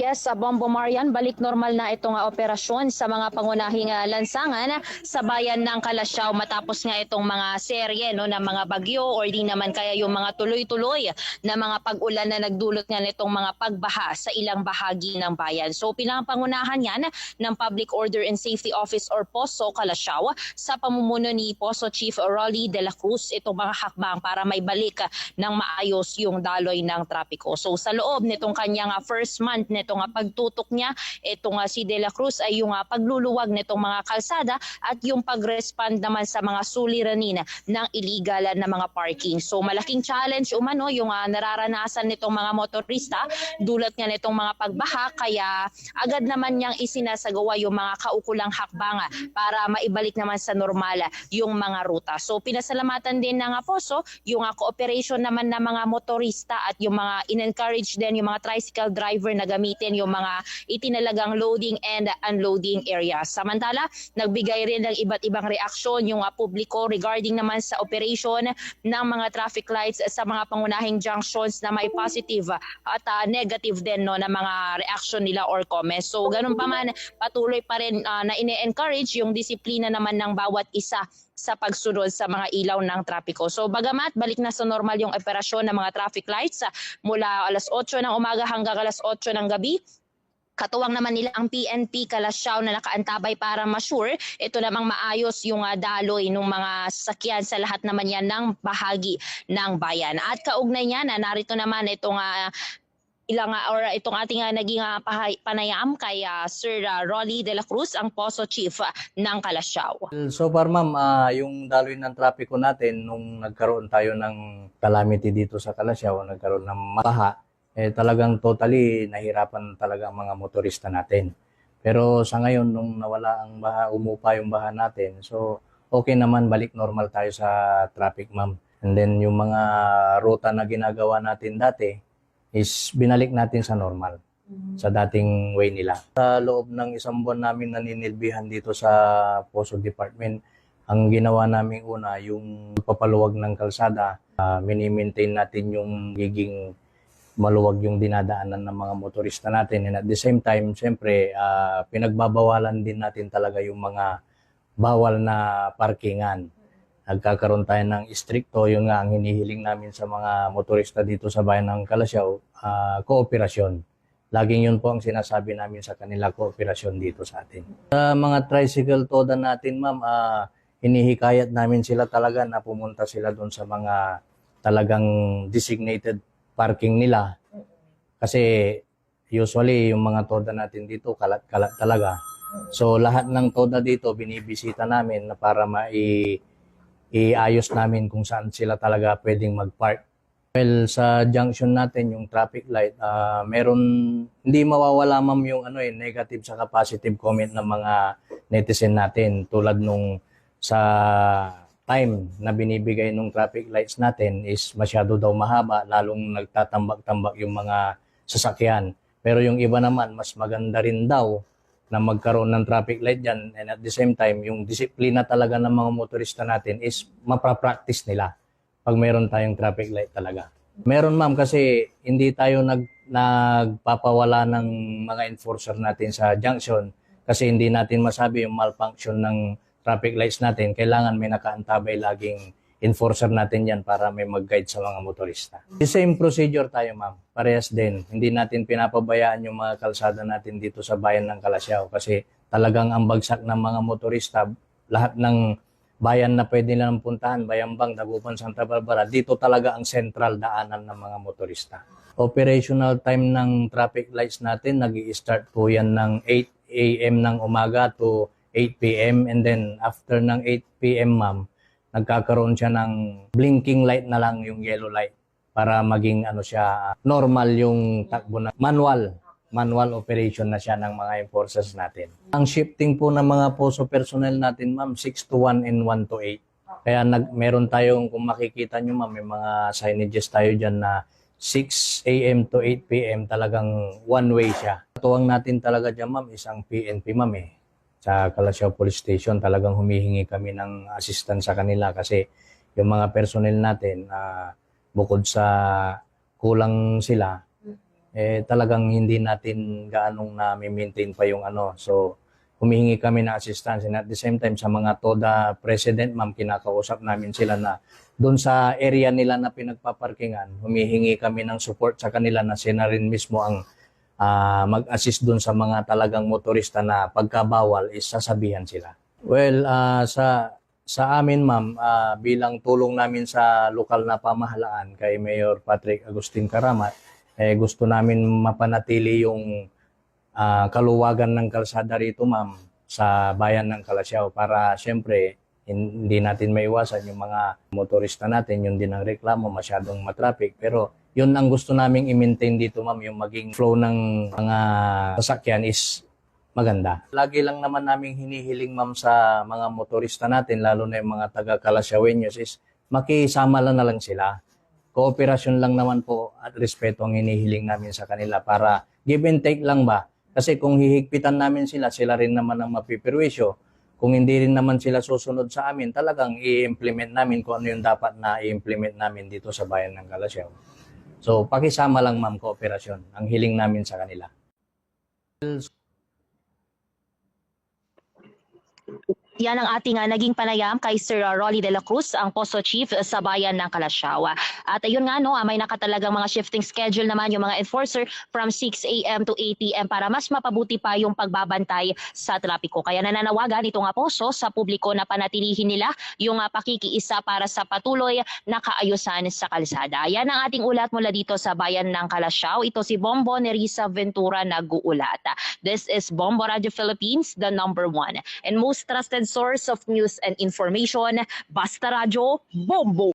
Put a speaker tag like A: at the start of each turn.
A: Yes, sa Bombo Marian, balik normal na itong ah, operasyon sa mga pangunahing ah, lansangan sa bayan ng Kalasyaw matapos nga itong mga serye no, ng mga bagyo or di naman kaya yung mga tuloy-tuloy na mga pag-ulan na nagdulot nga nitong mga pagbaha sa ilang bahagi ng bayan. So pinampangunahan yan ng Public Order and Safety Office or POSO Kalasyaw sa pamumuno ni POSO Chief Rolly De La Cruz itong mga hakbang para may balik ng maayos yung daloy ng trapiko. So sa loob nitong kanyang ah, first month nitong ah, pagtutok niya, itong ah, si De La Cruz ay yung ah, pagluluwag nitong mga kalsada at yung pag-respond naman sa mga suliranin ng illegal na mga parking. So malaking challenge umano yung ah, nararanasan nitong mga motorista dulot nga nitong mga pagbaha kaya agad naman niyang isinasagawa yung mga kaukulang hakbanga para maibalik naman sa normal yung mga ruta. So pinasalamatan din ng ah, POSO yung ah, cooperation naman ng mga motorista at yung mga in-encourage din yung mga tricycle driver na gamitin yung mga itinalagang loading and unloading area. Samantala, nagbigay rin ng iba't ibang reaksyon yung ah, publiko regarding naman sa operation ng mga traffic lights sa mga pangunahing junctions na may positive at ah, negative din no na mga reaction nila or comments. So ganun pa man patuloy pa rin ah, na ine-encourage yung disiplina naman ng bawat isa sa pagsunod sa mga ilaw ng trapiko. So bagamat balik na sa normal yung operasyon ng mga traffic lights ah, mula alas 8 ng umaga hanggang alas 8 ng gabi, Katuwang naman nila ang PNP Kalasyaw na nakaantabay para ma-sure ito namang maayos yung ah, daloy ng mga sasakyan sa lahat naman yan ng bahagi ng bayan. At kaugnay niya na narito naman itong ah, ilang or itong ating ah, naging pahay- panayam kay ah, Sir ah, Rolly De La Cruz, ang POSO Chief ah, ng Kalasyaw.
B: So far ma'am, ah, yung daloy ng trapiko natin nung nagkaroon tayo ng calamity dito sa Kalasyaw, nagkaroon ng baha, eh talagang totally nahirapan talaga ang mga motorista natin. Pero sa ngayon, nung nawala ang baha, umupa yung baha natin, so okay naman, balik normal tayo sa traffic ma'am. And then yung mga ruta na ginagawa natin dati is binalik natin sa normal sa dating way nila. Sa loob ng isang buwan namin naninilbihan dito sa Poso Department, ang ginawa namin una, yung papaluwag ng kalsada, uh, mini-maintain natin yung giging maluwag yung dinadaanan ng mga motorista natin. And at the same time, siyempre, ah, pinagbabawalan din natin talaga yung mga bawal na parkingan. Nagkakaroon tayo ng istrikto, yung nga ang hinihiling namin sa mga motorista dito sa bayan ng Kalasyaw, ah, kooperasyon. Laging yun po ang sinasabi namin sa kanila, kooperasyon dito sa atin. Sa mga tricycle toda natin, ma'am, ah, hinihikayat namin sila talaga na pumunta sila doon sa mga talagang designated parking nila. Kasi usually yung mga toda natin dito, kalat-kalat talaga. So lahat ng toda dito, binibisita namin na para mai iayos namin kung saan sila talaga pwedeng mag-park. Well, sa junction natin, yung traffic light, ah, meron, hindi mawawala ma'am yung ano eh, negative sa positive comment ng mga netizen natin. Tulad nung sa time na binibigay ng traffic lights natin is masyado daw mahaba, lalong nagtatambak-tambak yung mga sasakyan. Pero yung iba naman, mas maganda rin daw na magkaroon ng traffic light dyan and at the same time, yung disiplina talaga ng mga motorista natin is mapapractice nila pag meron tayong traffic light talaga. Meron ma'am kasi hindi tayo nag, nagpapawala ng mga enforcer natin sa junction kasi hindi natin masabi yung malfunction ng traffic lights natin. Kailangan may nakaantabay laging enforcer natin yan para may mag-guide sa mga motorista. The same procedure tayo ma'am. Parehas din. Hindi natin pinapabayaan yung mga kalsada natin dito sa bayan ng Kalasyaw kasi talagang ang bagsak ng mga motorista, lahat ng bayan na pwede nilang puntahan, Bayambang, Dagupan, Santa Barbara, dito talaga ang central daanan ng mga motorista. Operational time ng traffic lights natin, nag start po yan ng 8 a.m. ng umaga to 8 p.m. and then after ng 8 p.m. ma'am, nagkakaroon siya ng blinking light na lang yung yellow light para maging ano siya normal yung takbo na manual manual operation na siya ng mga enforcers natin. Ang shifting po ng mga poso personnel natin, ma'am, 6 to 1 and 1 to 8. Kaya nag, meron tayong, kung makikita nyo, ma'am, may mga signages tayo dyan na 6 a.m. to 8 p.m. talagang one way siya. Tuwang natin talaga dyan, ma'am, isang PNP, ma'am, eh. Sa Kalasyaw Police Station, talagang humihingi kami ng assistance sa kanila kasi yung mga personnel natin, ah, bukod sa kulang sila, eh talagang hindi natin gaanong na-maintain pa yung ano. So, humihingi kami ng assistance and at the same time sa mga TODA president, ma'am, kinakausap namin sila na doon sa area nila na pinagpaparkingan, humihingi kami ng support sa kanila na sila rin mismo ang ah, mag-assist doon sa mga talagang motorista na pagkabawal is sasabihan sila. Well, ah, sa sa amin ma'am, ah, bilang tulong namin sa lokal na pamahalaan kay Mayor Patrick Agustin Karamat, eh, gusto namin mapanatili yung ah, kaluwagan ng kalsada rito ma'am sa bayan ng Kalasyaw para siyempre hindi natin maiwasan yung mga motorista natin, yun din ang reklamo, masyadong matraffic. Pero yun ang gusto naming i-maintain dito ma'am, yung maging flow ng mga sasakyan is maganda. Lagi lang naman naming hinihiling ma'am sa mga motorista natin, lalo na yung mga taga Kalasyawenyos is makisama lang na lang sila. Kooperasyon lang naman po at respeto ang hinihiling namin sa kanila para give and take lang ba? Kasi kung hihigpitan namin sila, sila rin naman ang mapipirwisyo. Kung hindi rin naman sila susunod sa amin, talagang i-implement namin kung ano yung dapat na i-implement namin dito sa bayan ng Kalasyaw. So, pakisama lang ma'am kooperasyon. Ang hiling namin sa kanila.
A: Yan ang ating ah, naging panayam kay Sir Rolly De La Cruz, ang Poso Chief sa bayan ng Kalasyaw. At ayun nga no, ah, may nakatalagang mga shifting schedule naman yung mga enforcer from 6 a.m. to 8 p.m. para mas mapabuti pa yung pagbabantay sa trapiko. Kaya nananawagan ito nga Poso sa publiko na panatilihin nila yung ah, pakikiisa para sa patuloy na kaayusan sa kalsada. Yan ang ating ulat mula dito sa bayan ng Kalasyaw. Ito si Bombo Nerissa Ventura nag-uulat. This is Bombo Radio Philippines, the number one and most trusted source of news and information. Basta Radio, Bombo!